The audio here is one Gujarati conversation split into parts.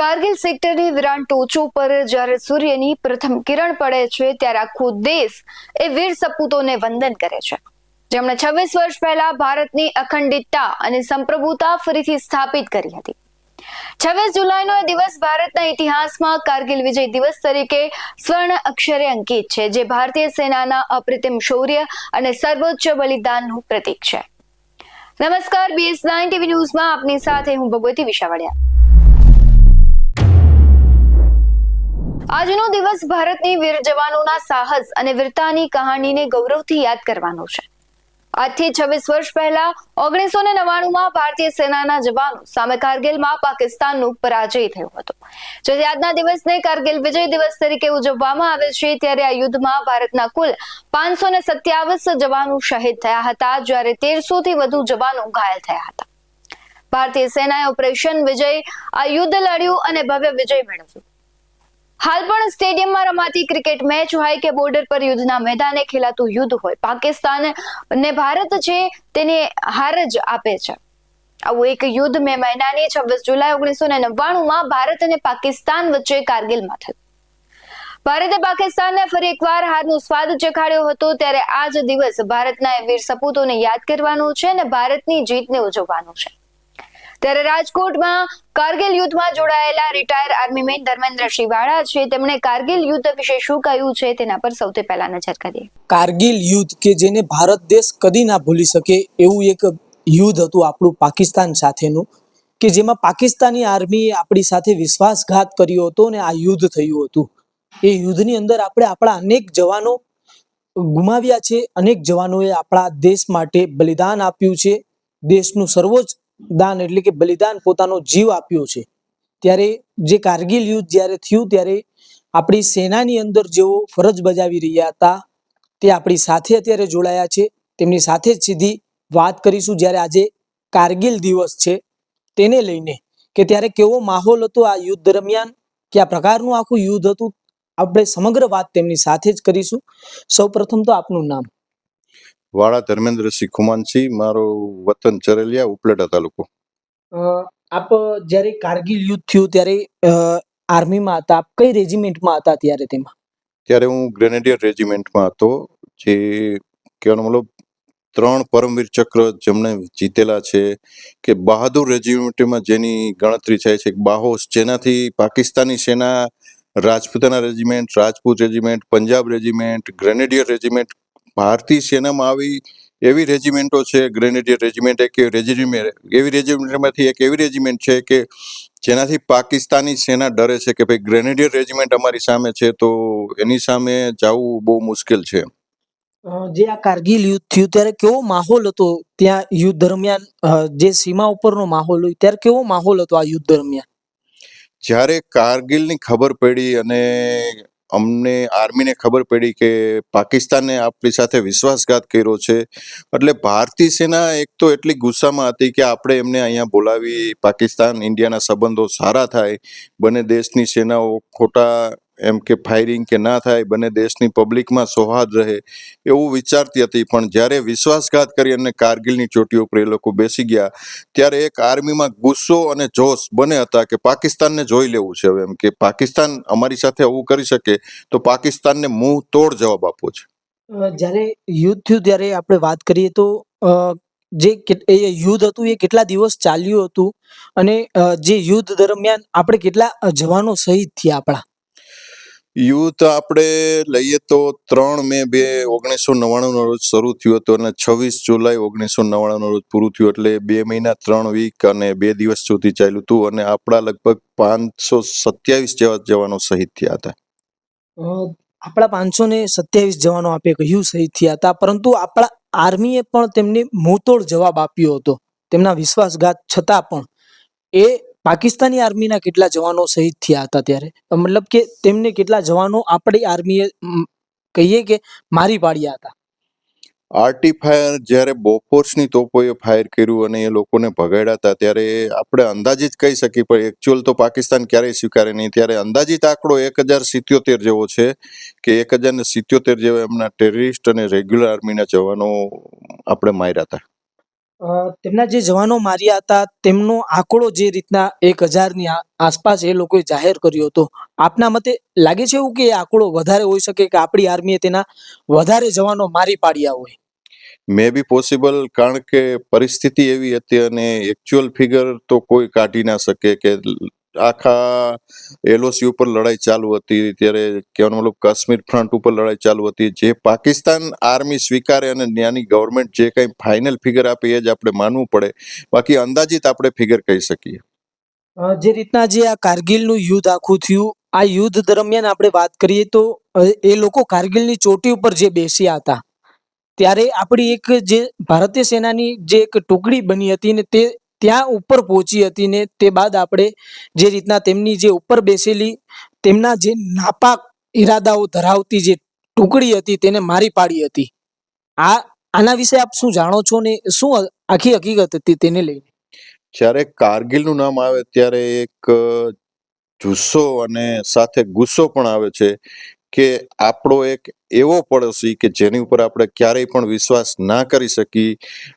કારગિલ સેક્ટરની વિરાટ ટોચો પર જ્યારે સૂર્યની પ્રથમ કિરણ પડે છે, ત્યારે આખો દેશ એ વીર સપૂતોને વંદન કરે છે. જેમણે છવ્વીસ વર્ષ પહેલા ભારતની અખંડિતતા અને સંપ્રભુતા ફરીથી સ્થાપિત કરી હતી. છવ્વીસ જુલાઈનો એ દિવસ ભારતના ઇતિહાસમાં કારગિલ વિજય દિવસ તરીકે સ્વર્ણ અક્ષરે અંકિત છે, જે ભારતીય સેનાના અપ્રતિમ શૌર્ય અને સર્વોચ્ચ બલિદાનનું પ્રતીક છે. નમસ્કાર બીએસ નાઇન ટીવી ન્યૂઝમાં આપની સાથે હું ભગવતી વિશાવડિયા. આજનો દિવસ ભારતની વીર જવાનોના સાહસ અને વીરતાની કહાણીને ગૌરવથી યાદ કરવાનો છે. આજથી છવ્વીસ વર્ષ પહેલા ઓગણીસો ને નવ્વાણુંમાં ભારતીય સેનાના જવાનો સામે કારગિલમાં પાકિસ્તાનનો પરાજય થયો હતો. જેથી આજના દિવસને કારગિલ વિજય દિવસ તરીકે ઉજવવામાં આવે છે, ત્યારે આ યુદ્ધમાં ભારતના કુલ પાંચસો ને સત્યાવીસ જવાનો શહીદ થયા હતા, જ્યારે તેરસો થી વધુ જવાનો ઘાયલ થયા હતા. ભારતીય સેનાએ ઓપરેશન વિજય, આ યુદ્ધ લડ્યું અને ભવ્ય વિજય મેળવ્યો. હાલ પણ સ્ટેડિયમમાં રમાતી ક્રિકેટ મેચ હોય કે બોર્ડર પર યુદ્ધના મેદાને ખેલાતું યુદ્ધ હોય, પાકિસ્તાન ને ભારત છે તેને હાર જ આપે છે. આવું એક યુદ્ધ મે મહિનાની છવ્વીસ જુલાઈ ઓગણીસો ને નવ્વાણુંમાં ભારત અને પાકિસ્તાન વચ્ચે કારગિલમાં થયું. ભારતે પાકિસ્તાનને ફરી એકવાર હારનો સ્વાદ ચખાડ્યો હતો, ત્યારે આ જ દિવસ ભારતના વીર સપૂતોને યાદ કરવાનો છે અને ભારતની જીતને ઉજવવાનું છે. ત્યારે રાજકોટમાં કારગિલ યુદ્ધમાં જોડાયેલા રિટાયર આર્મીમેન ધર્મેન્દ્ર શિવાળા છે. તેમણે કારગિલ યુદ્ધ વિશે શું કહ્યું છે તેના પર સૌથી પહેલા નજર કરીએ. કારગિલ યુદ્ધ કે જેને ભારત દેશ કદી ના ભૂલી શકે એવું એક યુદ્ધ હતું આપણું પાકિસ્તાન સાથેનું, કે જેમાં પાકિસ્તાની આર્મીએ આપણી સાથે વિશ્વાસઘાત કર્યો હતો અને આ યુદ્ધ થયું હતું. એ યુદ્ધની અંદર આપણે આપણા અનેક જવાનો ગુમાવ્યા છે. અનેક જવાનોએ આપણા દેશ માટે બલિદાન આપ્યું છે. દેશનું સર્વોચ્ચ દાન એટલે કે બલિદાન પોતાનો જીવ આપ્યો છે. ત્યારે જે કારગિલ યુદ્ધ જ્યારે થયું ત્યારે આપણી સેનાની અંદર જેઓ ફરજ બજાવી રહ્યા હતા, તે આપણી સાથે અત્યારે જોડાયા છે. તેમની સાથે જ સીધી વાત કરીશું જ્યારે આજે કારગિલ દિવસ છે તેને લઈને કે ત્યારે કેવો માહોલ હતો આ યુદ્ધ દરમિયાન, કયા પ્રકારનું આખું યુદ્ધ હતું, આપણે સમગ્ર વાત તેમની સાથે જ કરીશું. સૌ પ્રથમ તો આપનું નામ. વાળા ધર્મેન્દ્રસિંહ ખુમાનસિંહ મારો વતન ચરેલિયા ઉપલેટા તાલુકો. આપ જ્યારે કારગિલ યુદ્ધ થયું ત્યારે આર્મીમાં હતા આપ કઈ રેજિમેન્ટમાં હતા ત્યારે તેમાં? ત્યારે હું ગ્રેનેડિયર રેજિમેન્ટમાં હતો જે કહેવાનો મતલબ ત્રણ પરમવીર ચક્ર જેમણે જીતેલા છે કે બહાદુર રેજિમેન્ટમાં જેની ગણતરી થાય છે બાહોશ જેનાથી પાકિસ્તાની સેના Rajputana regiment Rajput regiment Punjab regiment grenadier regiment ભારતીય સેનામાં આવી એવી રેજિમેન્ટો છે ગ્રેનેડિયર રેજિમેન્ટ એક રેજિમેન્ટ એવી રેજિમેન્ટમાંથી એક એવી રેજિમેન્ટ છે કે જેનાથી પાકિસ્તાની સેના ડરે છે કે ભાઈ ગ્રેનેડિયર રેજિમેન્ટ અમારી સામે છે તો એની સામે જવું બહુ મુશ્કેલ છે. જે આ કારગિલ યુદ્ધ થયું ત્યારે કેવો માહોલ હતો ત્યાં યુદ્ધ દરમિયાન? જે સીમા ઉપરનો માહોલ હોય ત્યારે કેવો માહોલ હતો આ યુદ્ધ દરમિયાન? જ્યારે કારગિલની ખબર પડી અને અમને આર્મીને ખબર પડી કે પાકિસ્તાને આપણી સાથે વિશ્વાસઘાત કર્યો છે. એટલે ભારતીય સેના એક તો એટલી ગુસ્સામાં હતી કે આપણે એમને અહીંયા બોલાવી પાકિસ્તાન, ઇન્ડિયાના સંબંધો સારા થાય, બંને દેશની સેનાઓ ખોટા એમ કે ફાયરિંગ કે ના થાય, બંને દેશની પબ્લિકમાં સૌહાર્દ રહે એવું વિચારતી હતી. પણ જ્યારે વિશ્વાસઘાત કરી અને કારગિલની ચોટીઓ ઉપર એ લોકો બેસી ગયા, ત્યારે એક આર્મીમાં ગુસ્સો અને જોશ બંને હતા કે પાકિસ્તાનને જોઈ લેવું છે હવે એમ કે પાકિસ્તાન અમારી સાથે આવું કરી શકે તો પાકિસ્તાનને મુંહ તોડ જવાબ આપવો છે. જ્યારે યુદ્ધ થયું ત્યારે આપણે વાત કરીએ તો જે યુદ્ધ હતું એ કેટલા દિવસ ચાલ્યું હતું અને જે યુદ્ધ દરમિયાન આપણે કેટલા જવાનો શહીદ થયા આપણા? યુદ્ધ આપણે લઈએ તો ત્રણ મે બે ઓગણીસો નવ્વાણુંનો રોજ શરૂ થયું હતું અને છવ્વીસ જુલાઈ ઓગણીસો નવ્વાણુંનો રોજ પૂરું થયું એટલે બે મહિના, ત્રણ વીક અને બે દિવસ સુધી ચાલ્યું હતું અને આપણા લગભગ પાંચસો સત્યાવીસ જેવા જવાનો શહીદ થયા હતા. આપણા પાંચસો ને સત્યાવીસ જવાનો આપે કહ્યું શહીદ થયા હતા, પરંતુ આપણા આર્મીએ પણ તેમને મોતોડ જવાબ આપ્યો હતો. તેમના વિશ્વાસઘાત છતાં પણ એ પાકિસ્તાની આર્મીના કેટલા જવાનો શહીદ થયા હતા ત્યારે? મતલબ કે તેમને કેટલા જવાનો આપણી આર્મીએ કહીએ કે મારી પાડ્યા હતા? આર્ટી ફાયર જ્યારે બોફોર્સની તોપોએ ફાયર કર્યું અને એ લોકોને ભગાડ્યા હતા, ત્યારે આપણે અંદાજિત કહી શકીએ, પણ એકચ્યુઅલ તો પાકિસ્તાન ક્યારેય સ્વીકારે નહીં. ત્યારે અંદાજિત આંકડો એક હજાર સિત્યોતેર જેવો છે કે એક હજાર ને સિત્યોતેર જેવા એમના ટેરરિસ્ટ અને રેગ્યુલર આર્મીના જવાનો આપણે માર્યા હતા. તેમના જે જવાનો માર્યા હતા, તેમનો આંકડો જે રીતના એક હજારની આસપાસ એ લોકોએ જાહેર કર્યો હતો. આપના મતે લાગે છે એવું કે એ આંકડો વધારે હોઈ શકે કે આપણી આર્મીએ તેના વધારે જવાનો મારી પાડ્યા હોય? મે બી પોસિબલ કારણ કે પરિસ્થિતિ એવી હતી અને એકચ્યુઅલ ફિગર તો કોઈ કાઢી ના શકે કે આખા એલઓસી ઉપર લડાઈ ચાલુ હતી. ત્યારે કહેવાનો મતલબ કાશ્મીર ફ્રન્ટ ઉપર લડાઈ ચાલુ હતી. જે પાકિસ્તાન આર્મી સ્વીકારે અને ત્યાંની ગવર્મેન્ટ જે કંઈ ફાઇનલ ફિગર આપે એ જ આપણે માનવું પડે. બાકી અંદાજિત આપણે ફિગર કહી શકીએ. જે રીતના જે આ કારગિલનું યુદ્ધ આખું થયું, આ યુદ્ધ દરમિયાન આપણે વાત કરીએ તો એ લોકો કારગિલની ચોટી ઉપર જે બેસ્યા હતા. ત્યારે આપણી એક જે ભારતીય સેનાની જે એક ટુકડી બની હતી ને તે ત્યાં ઉપર પહોંચી હતી ને તે બાદ આપણે જે રીતના તેમની જે ઉપર બેસેલી, તેમના જે નાપાક ઈરાદાઓ ધરાવતી જે ટુકડી હતી તેને મારી પાડી હતી. આ, આના વિશે આપ શું જાણો છો ને શું આખી હકીકત હતી તેને લઈને? જ્યારે કારગિલનું નામ આવે ત્યારે એક જુસ્સો અને સાથે ગુસ્સો પણ આવે છે. કે આપણો એક એવો પડોશી કે જેની ઉપર આપણે ક્યારેય પણ વિશ્વાસ ના કરી શકી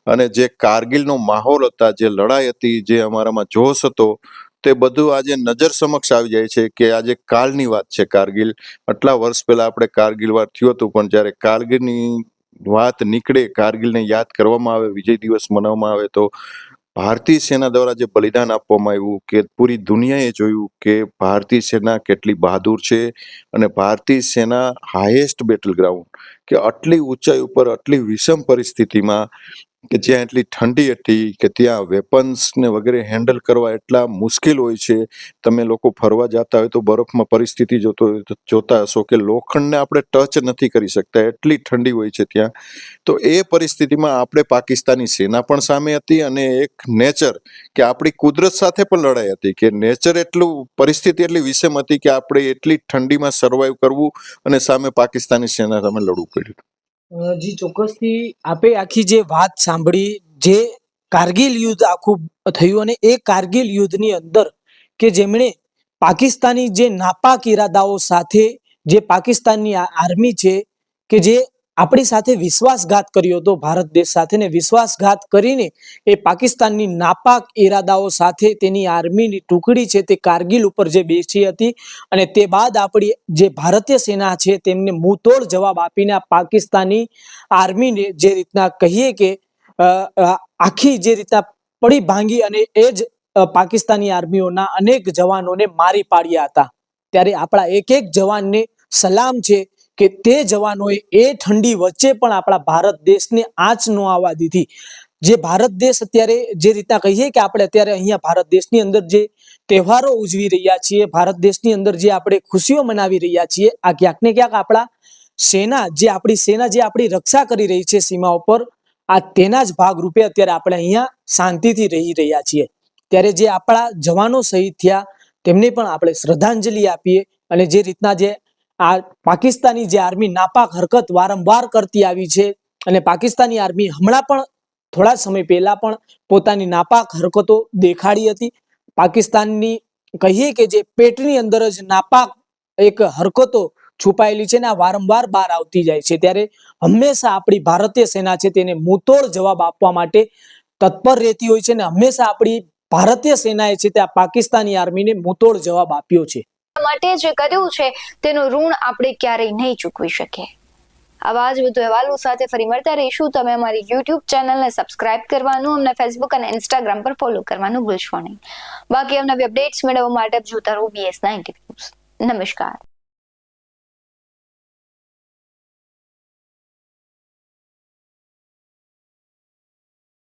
અને જે કારગિલનો માહોલ હતા, જે લડાઈ હતી, જે અમારામાં જોશ હતો, તે બધું આજે નજર સમક્ષ આવી જાય છે કે આજે કાલની વાત છે કારગિલ. આટલા વર્ષ પહેલા આપણે કારગિલ વાર થયું હતું, પણ જ્યારે કારગિલની વાત નીકળે, કારગિલને યાદ કરવામાં આવે, વિજય દિવસ મનાવવામાં આવે, તો ભારતીય સેના દ્વારા જે બલિદાન આપવામાં આવ્યું કે પૂરી દુનિયાએ જોયું કે ભારતીય સેના કેટલી બહાદુર છે અને ભારતીય સેના હાઈએસ્ટ બેટલ ગ્રાઉન્ડ કે આટલી ઊંચાઈ ઉપર, આટલી વિષમ પરિસ્થિતિમાં કે જ્યાં એટલી ઠંડી હતી કે ત્યાં વેપન્સ ને વગેરે હેન્ડલ કરવા એટલા મુશ્કેલ હોય છે, તમે લોકો ફરવા જતા હોય તો બરફમાં પરિસ્થિતિ જોતો જોતા હશો કે લોખંડને આપણે ટચ નથી કરી શકતા, એટલી ઠંડી હોય છે ત્યાં. તો એ પરિસ્થિતિમાં આપણે પાકિસ્તાની સેના પણ સામે હતી અને એક નેચર કે આપણી કુદરત સાથે પણ લડાઈ હતી કે નેચર એટલું, પરિસ્થિતિ એટલી વિષમ હતી કે આપણે એટલી ઠંડીમાં સર્વાઈવ કરવું અને સામે પાકિસ્તાની સેના સામે લડવું પડ્યું જી, ચોક્કસથી આપે આખી જે વાત સાંભળી, જે કારગિલ યુદ્ધ આખું થયું અને એ કારગિલ યુદ્ધની અંદર કે જેમણે પાકિસ્તાની જે નાપાક ઈરાદાઓ સાથે જે પાકિસ્તાનની આર્મી છે કે જે આપણી સાથે વિશ્વાસઘાત કર્યો હતો. ભારત દેશ સાથે ને વિશ્વાસઘાત કરીને એ પાકિસ્તાનની નાપાક ઈરાદાઓ સાથે તેની આર્મીની ટુકડી છે તે કારગિલ ઉપર જે બેસી હતી અને તે બાદ આપણી જે ભારતીય સેના છે તેમને મુંહતોડ જવાબ આપીને પાકિસ્તાની આર્મીને જે રીતના કહીએ કે આખી જે રીતના પડી ભાંગી અને એ જ પાકિસ્તાની આર્મીઓના અનેક જવાનોને મારી પાડ્યા હતા. ત્યારે આપણા એક એક જવાનને સલામ છે કે તે જવાનોએ એ ઠંડી વચ્ચે પણ આપણા ભારત દેશને આંચ ન આવવા દીધી. જે ભારત દેશ અત્યારે જે રીતના કહીએ કે આપણે અત્યારે અહીંયા ભારત દેશની અંદર જે તહેવારો ઉજવી રહ્યા છીએ, ભારત દેશની અંદર જે આપણે ખુશીઓ મનાવી રહ્યા છીએ, આ ક્યાંક ને ક્યાંક આપણા સેના, જે આપણી સેના, જે આપણી રક્ષા કરી રહી છે સીમા ઉપર આ તેના જ ભાગરૂપે અત્યારે આપણે અહીંયા શાંતિથી રહી રહ્યા છીએ. ત્યારે જે આપણા જવાનો શહીદ થયા, તેમને પણ આપણે શ્રદ્ધાંજલિ આપીએ અને જે રીતના જે આ પાકિસ્તાની જે આર્મી નાપાક હરકત વારંવાર કરતી આવી છે અને પાકિસ્તાની આર્મી હમણાં પણ થોડા સમય પહેલા પણ પોતાની નાપાક હરકતો દેખાડી હતી. પાકિસ્તાનની કહીએ કે જે પેટની અંદર જ નાપાક એક હરકતો છુપાયેલી છે ને આ વારંવાર બહાર આવતી જાય છે. ત્યારે હંમેશા આપણી ભારતીય સેના છે તેને મુતોડ જવાબ આપવા માટે તત્પર રહેતી હોય છે ને હંમેશા આપણી ભારતીય સેનાએ છે તે આ પાકિસ્તાની આર્મીને મુતોડ જવાબ આપ્યો છે. માટે જે કર્યું છે, તેનું ઋણ આપણે ક્યારેય નહીં ચૂકવી શકીએ. આવા જ વધુ અહેવાલો સાથે ફરી મળતા રહીશું. તમે અમારી યુટ્યુબ ચેનલને સબસ્ક્રાઇબ કરવાનું, અમને ફેસબુક અને ઇન્સ્ટાગ્રામ પર ફોલો કરવાનું ભૂલશો નહીં. બાકી અમને અપડેટ્સ મેળવવા માટે જોતા રહો બીએસ નાઇન્ટી નમસ્કાર.